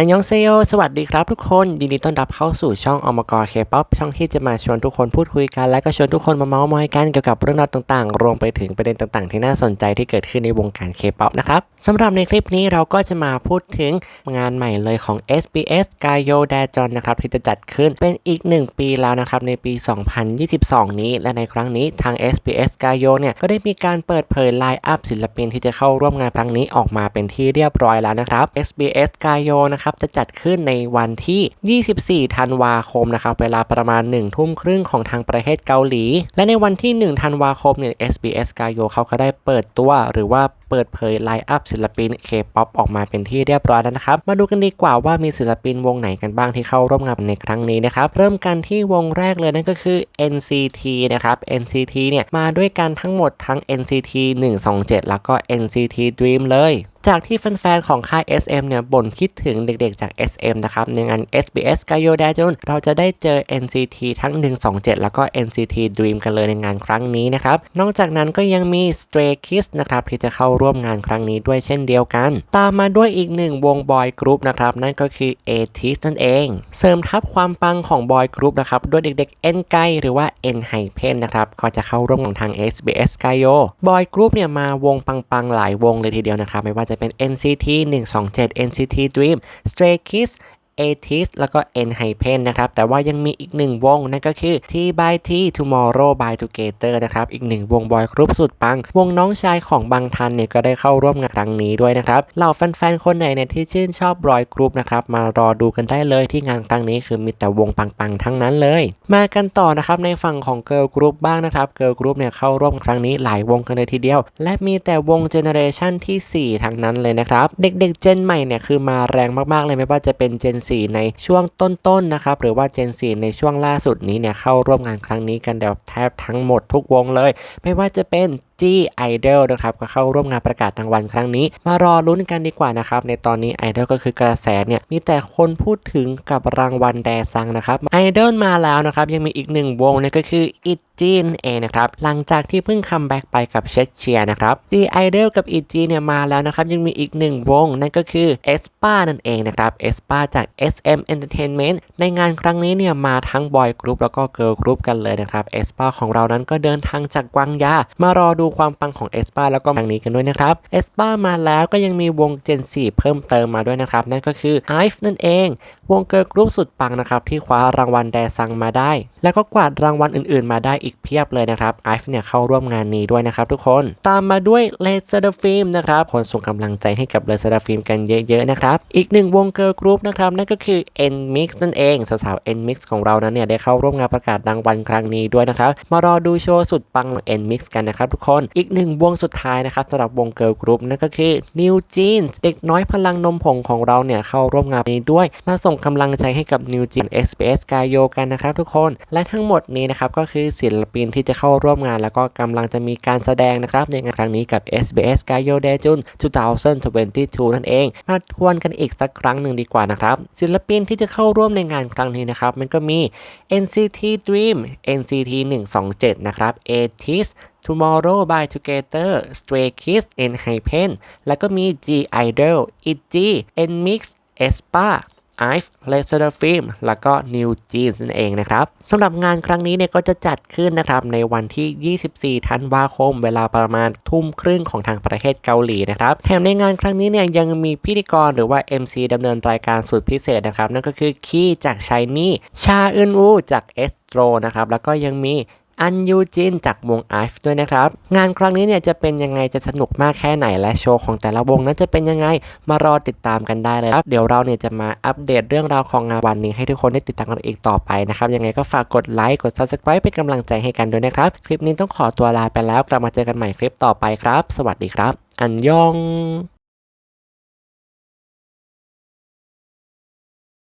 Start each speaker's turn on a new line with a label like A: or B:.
A: อันยองเซโยสวัสดีครับทุกคน ยินดีต้อนรับเข้าสู่ช่องอมกรเคป๊อปช่องที่จะมาชวนทุกคนพูดคุยกัน และก็ชวนทุกคนมาเมาส์มอยกันเกี่ยวกับเรื่องราวต่างๆ รวมไปถึงประเด็นต่างๆ ที่น่าสนใจที่เกิดขึ้นในวงการเคป๊อปนะครับสำหรับในคลิปนี้เราก็จะมาพูดถึงงานใหม่เลยของ SBS g a y o d a j o n นะครับที่จะจัดขึ้นเป็นอีก 1 ปีแล้วนะครับในปี 2022 นี้ และในครั้งนี้ทาง SBS g a y o เนี่ยก็ได้มีการเปิดเผยไลน์อัพศิลปินที่จะเข้าร่วมงานครั้งนี้ออกมาเป็นที่เรียบร้อยแล้วนะครับ SBS g a y o นะครับจะจัดขึ้นในวันที่ 24 ธันวาคมนะครับเวลาประมาณ 1 ทุ่มครึ่งของทางประเทศเกาหลี และในวันที่ 1 ธันวาคมเนี่ย SBS g a y o เขาก็ได้เปิดตัวหรือว่า เปิดเผยไลน์อัพศิลปิน K-POP ออกมาเป็นที่เรียบร้อยแล้วนะครับ มาดูกันดีกว่าว่ามีศิลปินวงไหนกันบ้างที่เข้าร่วมงานในครั้งนี้นะครับ เริ่มกันที่วงแรกเลยนั่นก็คือ NCT นะครับ NCT เนี่ยมาด้วยกันทั้งหมดทั้ง NCT 127 แล้วก็ NCT Dream เลยจากที่แฟนๆของค่าย SM เนี่ยบ่นคิดถึงเด็กๆจาก SM นะครับ ในงาน SBS g a y o d a j o n เราจะได้เจอ NCT ทั้ง 127 แล้วก็ NCT Dream กันเลยในงานครั้งนี้นะครับ นอกจากนั้นก็ยังมี Stray Kids นะครับ ที่จะเข้าร่วมงานครั้งนี้ด้วยเช่นเดียวกัน ตามมาด้วยอีกหนึ่งวงบอยกรุ๊ปนะครับ นั่นก็คือ a t i s นั่นเอง เสริมทับความปังของบอยกรุ๊ปนะครับ ด้วยเด็กๆ N ไกหรือว่า N ไฮเพนนะครับ ก็จะเข้าร่วมของทาง SBS g a y o บอยกรุ๊ปเนี่ยมาวงปังๆ หลายวงเลยทีเดียวนะครับ ไม่ว่าจะเป็น NCT 127 NCT Dream Stray Kids เอทิสแล้วก็ N h y p e n นะครับ แต่ว่ายังมีอีกหนึ่งวงนั่นก็คือ T by T Tomorrow by Together นะครับ อีกหนึ่งวงบอยกรุ๊ปสุดปัง วงน้องชายของบางทันเนี่ยก็ได้เข้าร่วมงานครั้งนี้ด้วยนะครับ เหล่าแฟนๆ คนไหนเนี่ยที่ชื่นชอบบอยกรุ๊ปนะครับ มารอดูกันได้เลยที่งานครั้งนี้คือมีแต่วงปังๆ ทั้งนั้นเลย มากันต่อนะครับในฝั่งของเกิร์ลกรุ๊ปบ้างนะครับ เกิร์ลกรุ๊ปเนี่ยเข้าร่วมครั้งนี้หลายวงกันเลยทีเดียว และมีแต่วงเจเนอเรชันที่ 4 ทั้งนั้นเลยนะครับ เด็กๆ เจนใหม่เนี่ยคือมาแรงมากๆเลยไม่ว่าจะเป็นเจน4 ในช่วงต้นๆนะครับหรือว่าเจน4ในช่วงล่าสุดนี้เนี่ยเข้าร่วมงานครั้งนี้กันแบบแทบทั้งหมดทุกวงเลย ไม่ว่าจะเป็น G Idol นะครับก็เข้าร่วมงานประกาศรางวัลครั้งนี้ มารอลุ้นกันดีกว่านะครับ ในตอนนี้ Idol ก็คือกระแสเนี่ยมีแต่คนพูดถึงกับรางวัลแดซังนะครับ Idol มาแล้วนะครับ ยังมีอีกหนึ่งวงนั่นก็คือ IT จีนเองนะครับหลังจากที่เพิ่งคัมแบ็กไปกับเชสเชียนะครับ G Idol กับ EG เนี่ยมาแล้วนะครับยังมีอีกหนึ่งวงนั่นก็คือ e s p a นั่นเองนะครับ e s p a จาก SM Entertainment ในงานครั้งนี้เนี่ยมาทั้งบอยกรุ๊ปแล้วก็เกิร์ลกรุ๊ปกันเลยนะครับ e s p a ของเรานั้นก็เดินทางจากกวางยา มารอดูความปังของ e s p a แล้วก็ครั้งนี้กันด้วยนะครับ e s p a มาแล้วก็ยังมีวง Gen 4 เพิ่มเติมมาด้วยนะครับ นั่นก็คือ IVE นั่นเอง วงเกิร์ลกรุ๊ปสุดปังนะครับที่คว้ารางวัลแดซังมาได้ แล้วก็กวาดรางวัลอื่นๆ มาได้อีกเพียบเลยนะครับไอฟ์เนี่ยเข้าร่วมงานนี้ด้วยนะครับทุกคน ตามมาด้วยเลเซอร์ฟิล์มนะครับคนส่งกำลังใจให้กับเลเซอร์ฟิล์มกันเยอะๆนะครับอีกหนึ่งวงเกิร์ลกรุ๊ปนะครับนั่นก็คือ N Mix นั่นเองสาวๆ N Mix ของเรานั้นเนี่ยได้เข้าร่วมงานประกาศรางวัลครั้งนี้ด้วยนะครับ มารอดูโชว์สุดปังของ N Mix กันนะครับทุกคนอีกหนึ่งวงสุดท้ายนะครับสำหรับวงเกิร์ลกรุ๊ปนั่นก็คือ New Jeans เด็กน้อยพลังนมผงของเราเนี่ยเข้าร่วมงานนี้ด้วย มาส่งกำลังใจให้กับ New Jeans SBS กายโยกันนะครับทุกคนและทั้งหมดนี้นะครับก็คือศิลปินที่จะเข้าร่วมงาน แล้วก็กำลังจะมีการแสดงนะครับในงานครั้งนี้กับ SBS g a y o d a j u n 2022นั่นเองมาทวนกันอีกสักครั้งหนึ่งดีกว่านะครับศิลปินที่จะเข้าร่วมในงานครั้งนี้นะครับ มันก็มี NCT Dream NCT 127 นะครับ ATIS Tomorrow by Together Stray Kids N Hypen แล้วก็มี G Idol ITZY NMIX e s p a i v e l a s e r Film แล้วก็ New Jeans นั่นเองนะครับสำหรับงานครั้งนี้เนี่ยก็จะจัดขึ้นนะครับในวันที่ 24 ธันวาคม เวลาประมาณทุ่มครึ่งของทางประเทศเกาหลีนะครับแถมในงานครั้งนี้เนี่ยยังมีพิธีกรหรือว่า MC ดำเนินรายการสุดพิเศษนะครับ นั่นก็คือคีจากชายนี่ชาอึนอูจากเอสโตรนะครับแล้วก็ยังมี อันยูจินจากวงไอฟ์ด้วยนะครับ งานครั้งนี้เนี่ยจะเป็นยังไงจะสนุกมากแค่ไหนและโชว์ของแต่ละวงนั้นจะเป็นยังไงมารอติดตามกันได้เลยครับ เดี๋ยวเราเนี่ยจะมาอัปเดตเรื่องราวของงานวันนี้ให้ทุกคนได้ติดตามกันอีกต่อไปนะครับยังไงก็ฝากกดไลค์กด subscribe เป็นกำลังใจให้กันด้วยนะครับ คลิปนี้ต้องขอตัวลาไปแล้วกลับมาเจอกันใหม่คลิปต่อไปครับ สวัสดีครับ อันยอง